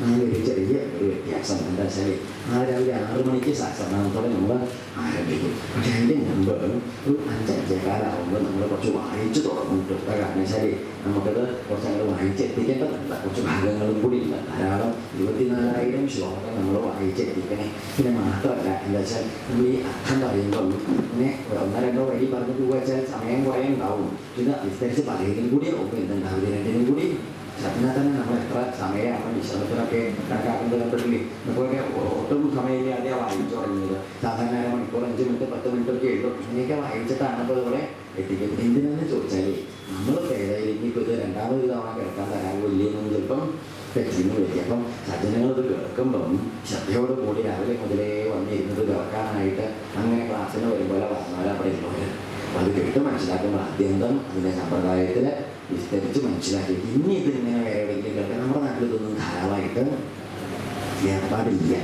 അങ്ങനെ ഒരു ചെറിയ ഒരു വ്യത്യാസം എന്താ വെച്ചാൽ ആ രാവിലെ ആറ് മണിക്ക് സഹസ്രനാമത്തോടെ നമ്മൾ ആരംഭിക്കും. പക്ഷെ അതിന്റെ മുമ്പ് ഒരു അഞ്ചഞ്ചേകാലാവുമ്പോൾ നമ്മൾ കുറച്ച് വായിച്ചു തുടങ്ങും. കേട്ടോ കാരണം വെച്ചാൽ നമുക്കത് കുറച്ച് അങ്ങനെ വായിച്ചെത്തിക്കേണ്ടതുണ്ട്. കുറച്ച് ഭാഗങ്ങളും കൂടി ഇല്ല ധാരാളം ഇരുപത്തിനാലായിരം ശ്ലോകം നമ്മൾ വായിച്ചെത്തിക്കണേ. പിന്നെ മാത്രമല്ല എന്താ വെച്ചാൽ നമ്മൾ ഈ അർത്ഥം പറയുമ്പം പിന്നെ ഒന്നോ രണ്ടോ വഴി പറഞ്ഞു പോകുക വെച്ചാൽ സമയം കുറേ ഉണ്ടാവും. ഇത് വിസ്തരിച്ച് പറയുകയും കൂടി ഒക്കെ എന്തുണ്ടാവില്ല രണ്ടിനും കൂടി അതിനാൽ തന്നെ നമ്മൾ എത്ര സമയമാണ് വിശ്രമത്തിനൊക്കെ കണക്കാക്കുന്നത് കണ്ടിട്ടില്ലേ? ഇപ്പോഴൊക്കെ ഒട്ടും സമയമില്ലാതെ വായിച്ചു തുടങ്ങിയത്. സാധാരണ മണിക്കൂർ അഞ്ച് മിനിറ്റ് പത്ത് മിനിറ്റ് ഒക്കെ എഴുതും. അങ്ങനെയൊക്കെ വായിച്ചിട്ടാണ് ഇപ്പോൾ ഇവിടെ എത്തിക്കുന്നത്. എന്തിനാന്ന് ചോദിച്ചാൽ നമ്മൾ പേരായിരിക്കും ഇപ്പോൾ ഇത് രണ്ടാമത് തവണ കിടക്കാൻ തരാമില്ലെന്നും ചിലപ്പം തെറ്റിന്ന് വരിക. അപ്പം സജ്ജനങ്ങൾ ഇത് കേൾക്കുമ്പം ശ്രദ്ധയോട് കൂടി രാവിലെ മുതലേ വന്നിരുന്നത് കേൾക്കാനായിട്ട് അങ്ങനെ ക്ലാസ്സിന് വരുമ്പോൾ വന്നാൽ അവിടെ അപ്പോൾ അത് കേട്ട് മനസ്സിലാക്കുമ്പോൾ അത്യന്തം അതിന്റെ സമ്പ്രദായത്തിൽ വിസ്തരിച്ച് മനസ്സിലാക്കി ഇനി ഇത് ഇങ്ങനെ വേറെ എവിടെയെങ്കിലും കേൾക്കാൻ നമ്മുടെ നാട്ടിൽ ഇതൊന്നും ധാരാളമായിട്ട് ഏർപ്പാടില്ല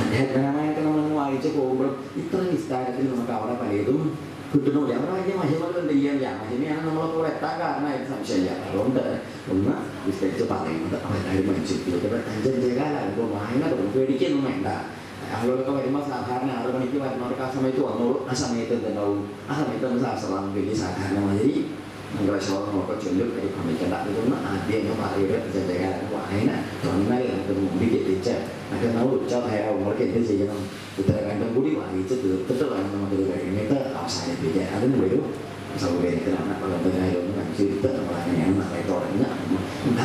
അധ്യാത്മകമായിട്ട് നമ്മളൊന്ന് വായിച്ച് പോകുമ്പോഴും ഇത്ര വിസ്താരത്തിൽ നമുക്ക് അവിടെ പലതും കിട്ടുന്നില്ല അവിടെ വലിയ മഹിമകളുണ്ട് ഈ മഹിമയാണ് നമ്മളപ്പോൾ എത്താൻ കാരണമായിട്ട് സംശയമില്ല അതുകൊണ്ട് ഒന്ന് വിസ്തരിച്ച് പറയുന്നത് അപ്പോൾ എല്ലാവരും മനസ്സിലാക്കി അഞ്ചഞ്ചേകാലാകുമ്പോൾ വായന തുടങ്ങും പേടിക്കൊന്നും വേണ്ട ആളുകളൊക്കെ വരുമ്പോൾ സാധാരണ ആറ് മണിക്ക് വരുന്നവർക്ക് ആ സമയത്ത് വന്നോളൂ ആ സമയത്ത് എന്തുണ്ടാവും ആ സമയത്ത് നമ്മൾ ശാസ്ത്രമാണ് വലിയ സാധാരണ മാതിരി മംഗളശ്ലോകമൊക്കെ ചൊല്ലും ഒരു ഭ്രമിക്കേണ്ട ഇതൊന്ന് ആദ്യം പറയുക ജനകാലം വായന തുടങ്ങാൻ നമുക്കത് മുമ്പിൽ എത്തിച്ച് മറ്റന്നാൾ ഉച്ച നേരമാകുമ്പോഴേക്ക് എന്ത് ചെയ്യണം ഉത്തരകാണ്ഡം കൂടി വായിച്ച് തീർത്തിട്ട് വേണം നമുക്കിത് കഴിഞ്ഞിട്ട് അവസാനിപ്പിക്കാൻ അതിന് ഒരു സൗകര്യത്തിലാണ് പതിനൊന്നായിരം ഒന്ന് അനുസരിച്ച് നമ്മൾ അങ്ങനെയാണ് നാളെ തുടങ്ങുക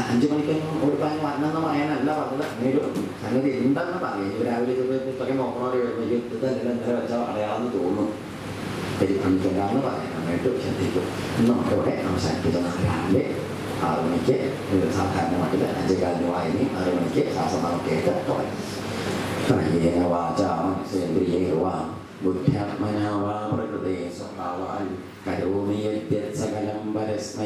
അഞ്ച് മണിക്കൊന്നും ഓടിപ്പാൻ വരണമെന്ന് പറയാനല്ല പറഞ്ഞത് അങ്ങനെ ഒരു സംഗതി ഉണ്ടെന്ന് പറയും രാവിലെ പുസ്തകം നോക്കണോ ഇതല്ല ഇന്നലെ വെച്ചാൽ അടയാളെന്ന് തോന്നും Jadi pemikiran apa? Karena itu bisa tidur. No, oke, kalau saya kita nak ambil kalau ni ke, kita sahaja nama kita aja kalau nyawa ini, kalau ni ke, sahaja sama kita kita kau. Karena ini awal jauh, sendiri awal. บุตรทัพมนาวาประเดสภาวะกโรมิยเตสกลัมบรสไม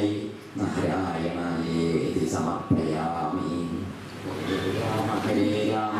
นหรายนาเยติสมัพพยามิโอเดรามะเดราม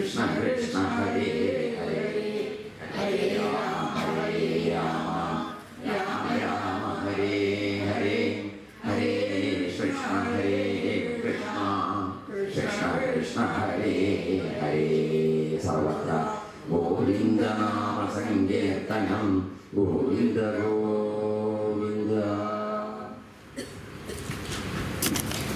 Krishna, Krishna, Hare Hare, Hare Rama, Hare Rama, Rama Rama, Hare Hare, Hare Krishna, Hare Krishna, Krishna Krishna, Hare Hare, Sarvatra, Govinda Nama Sankirtanam, Govinda Govinda,